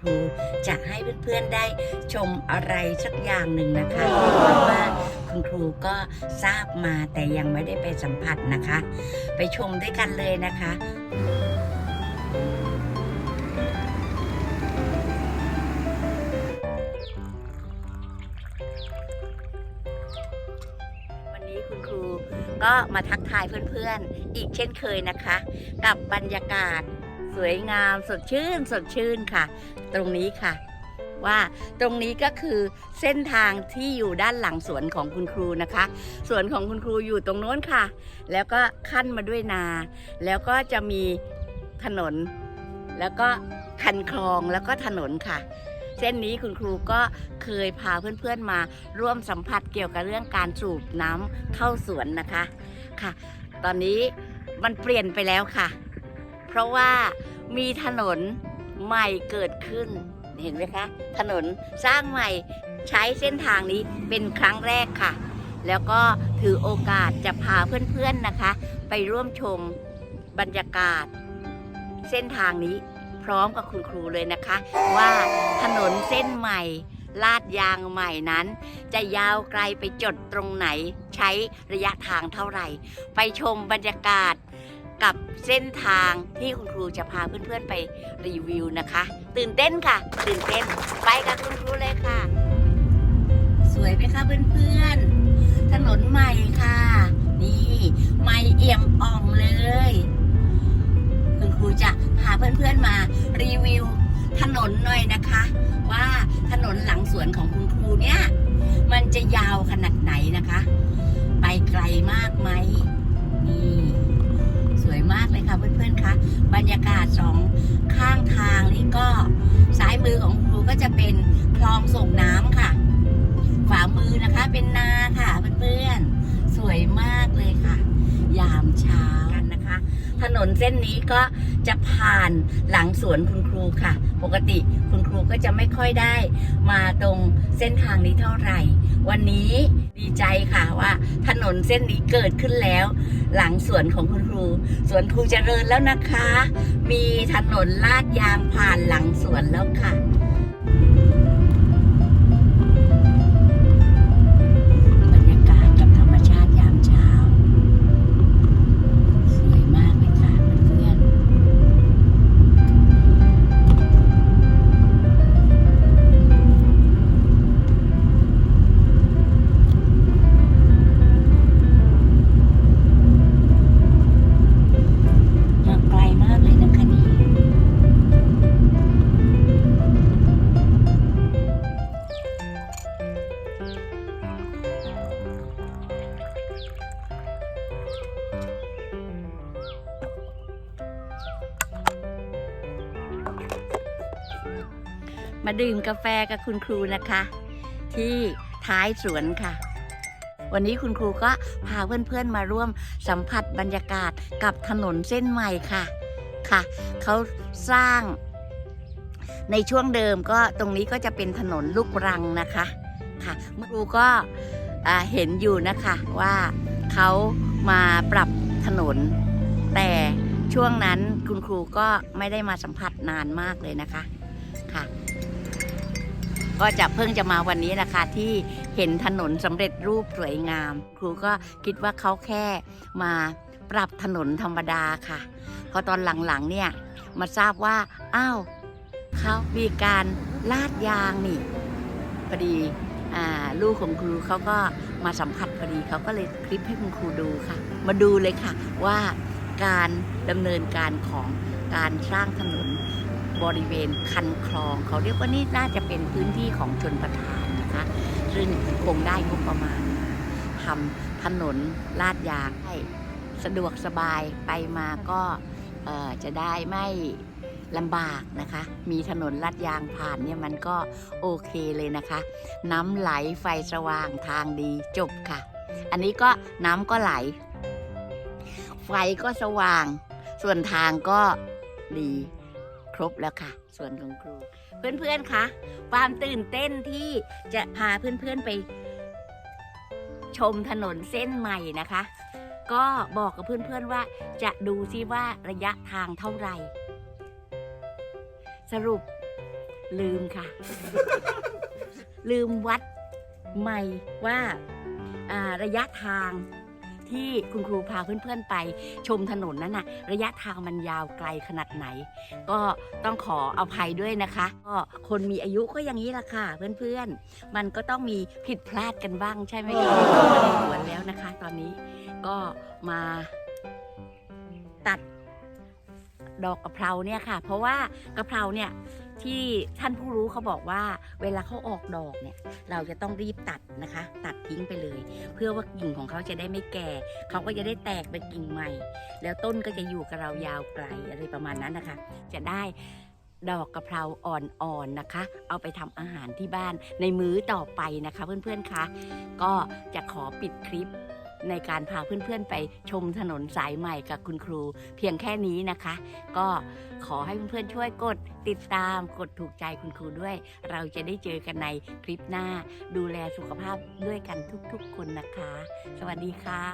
ครู จะให้เพื่อนๆได้ชมอะไรสักอย่างหนึ่งนะคะเพราะว่าคุณครูก็ทราบมาแต่ยังไม่ได้ไปสัมผัสนะคะ ไปชมด้วยกันเลยนะคะวันนี้คุณครูก็มาทักทายเพื่อนๆ อีกเช่นเคยนะคะ กับบรรยากาศ สวยงามสดชื่นสดชื่นค่ะ ตรงนี้ค่ะ ว่าตรงนี้ก็คือเส้นทางที่อยู่ด้านหลังสวนของคุณครูนะคะ สวนของคุณครูอยู่ตรงโน้นค่ะ แล้วก็ขั้นมาด้วยนา แล้วก็จะมีถนน แล้วก็คันคลองแล้วก็ถนนค่ะเส้นนี้คุณครูก็เคยพาเพื่อนๆมาร่วมสัมผัสเกี่ยวกับเรื่องการสูบน้ำเข้าสวนนะคะค่ะ ตอนนี้มันเปลี่ยนไปแล้วค่ะ เพราะว่ามีถนนใหม่เกิดขึ้น เห็นไหมคะ ถนนสร้างใหม่ใช้เส้นทางนี้เป็นครั้งแรกค่ะ แล้วก็ถือโอกาสจะพาเพื่อนๆนะคะ ไปร่วมชมบรรยากาศ เส้นทางนี้พร้อมกับคุณครูเลยนะคะ ว่าถนนเส้นใหม่ลาดยางใหม่นั้น จะยาวไกลไปจดตรงไหน ใช้ระยะทางเท่าไหร่ ไปชมบรรยากาศ กับเส้นทางที่คุณครูจะพาเพื่อนๆไปรีวิวนะคะ ตื่นเต้นค่ะ ตื่นเต้นไปกับคุณครูเลยค่ะ สวยไหมคะเพื่อนๆถนนใหม่ค่ะ นี่ใหม่เอี่ยมอ่องเลย คุณครูจะพาเพื่อนๆมารีวิวถนนหน่อยนะคะ ว่าถนนหลังสวนของคุณครูเนี่ยมันจะยาวขนาดไหนนะคะ ไปไกลมากไหมนี่ คะคะ บรรยากาศสองข้างทางนี่ก็ซ้ายมือของครูก็จะเป็นคลองส่งน้ำค่ะขวามือนะคะเป็นนาค่ะเพื่อนๆสวยมากเลยค่ะ ยามเช้ากันนะคะ ถนนเส้นนี้ก็จะผ่านหลังสวนคุณครูค่ะ ปกติคุณครูก็จะไม่ค่อยได้มาตรงเส้นทางนี้เท่าไหร่ วันนี้ดีใจค่ะว่าถนนเส้นนี้เกิดขึ้นแล้ว หลังสวนของคุณครู สวนครูเจริญแล้วนะคะ มีถนนลาดยางผ่านหลังสวนแล้วค่ะ มาดื่มกาแฟกับคุณครูนะคะ ที่ท้ายสวนค่ะ วันนี้คุณครูก็พาเพื่อนๆมาร่วมสัมผัสบรรยากาศกับถนนเส้นใหม่ค่ะค่ะเขาสร้าง ในช่วงเดิมก็ตรงนี้ก็จะเป็นถนนลูกรังนะคะค่ะคุณครูก็เห็นอยู่นะคะว่าเขามาปรับถนน แต่ช่วงนั้นคุณครูก็ไม่ได้มาสัมผัสนานมากเลยนะคะ ค่ะ ก็จะเพิ่งจะมาวันนี้นะคะที่เห็นถนนสำเร็จรูปสวยงาม ครูก็คิดว่าเขาแค่มาปรับถนนธรรมดาค่ะ พอตอนหลังๆเนี่ยมาทราบว่าอ้าวเขามีการลาดยางนี่พอดีลูกของครูเขาก็มาสัมผัสพอดีเขาก็เลยคลิปให้คุณครูดูค่ะ มาดูเลยค่ะว่าการดำเนินการของการสร้างถนน บริเวณคันคลอง เขาเรียกว่านี่น่าจะเป็นพื้นที่ของชนประทานนะคะซึ่งคงได้งบประมาณทำถนนลาดยางให้สะดวกสบายไปมาก็จะได้ไม่ลำบากนะคะ มีถนนลาดยางผ่านเนี่ยมันก็โอเคเลยนะคะ น้ำไหลไฟสว่างทางดีจบค่ะ อันนี้ก็น้ำก็ไหล ไฟก็สว่าง ส่วนทางก็ดี รบแล้วค่ะ ส่วนของครู เพื่อนๆคะความตื่นเต้นที่จะพาเพื่อนๆไป ชมถนนเส้นใหม่นะคะ ก็บอกกับเพื่อนๆว่าจะดูซิว่าระยะทางเท่าไหร่ สรุปลืมค่ะ ลืมวัดใหม่ว่าอ่าระยะทาง ที่คุณครูพาเพื่อนๆไปชมถนนนั้นน่ะระยะทางมันยาวไกลขนาดไหน ก็ต้องขออภัยด้วยนะคะ ก็คนมีอายุก็อย่างนี้ละค่ะ เพื่อนๆ มันก็ต้องมีผิดพลาดกันบ้างใช่ไหมคะมาในสวนแล้วนะคะ ตอนนี้ก็มาตัดดอกกะเพราเนี่ยค่ะ เพราะว่ากะเพราเนี่ย ที่ท่านผู้รู้เขาบอกว่า เวลาเขาออกดอกเนี่ย เราจะต้องรีบตัดนะคะ ตัดทิ้งไปเลย เพื่อว่ากิ่งของเขาจะได้ไม่แก่เขาก็จะได้แตกเป็นกิ่งใหม่ แล้วต้นก็จะอยู่กับเรายาวไกลอะไรประมาณนั้นนะคะ จะได้ดอกกะเพราอ่อนๆนะคะ เอาไปทำอาหารที่บ้านในมื้อต่อไปนะคะ เพื่อนๆคะก็จะขอปิดคลิป ในการพาเพื่อนๆไปชมถนนสายใหม่กับคุณครู เพียงแค่นี้นะคะ ก็ขอให้เพื่อนๆช่วยกดติดตามกดถูกใจคุณครูด้วย เราจะได้เจอกันในคลิปหน้า ดูแลสุขภาพด้วยกันทุกๆคนนะคะ สวัสดีค่ะ